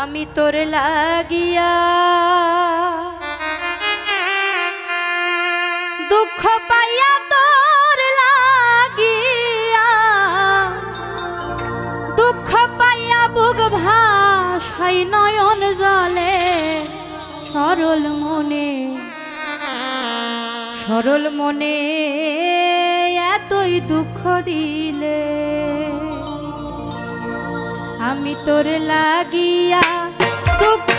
আমি তোর লাগিয়া দুঃখ পাইয়া তোর লাগিয়া দুঃখ পাইয়া বুক ভাষাই নয়ন জলে সরল মনে। সরল মনে এতই দুঃখ দিলে। আমি তোর লাগিয়া দুঃখ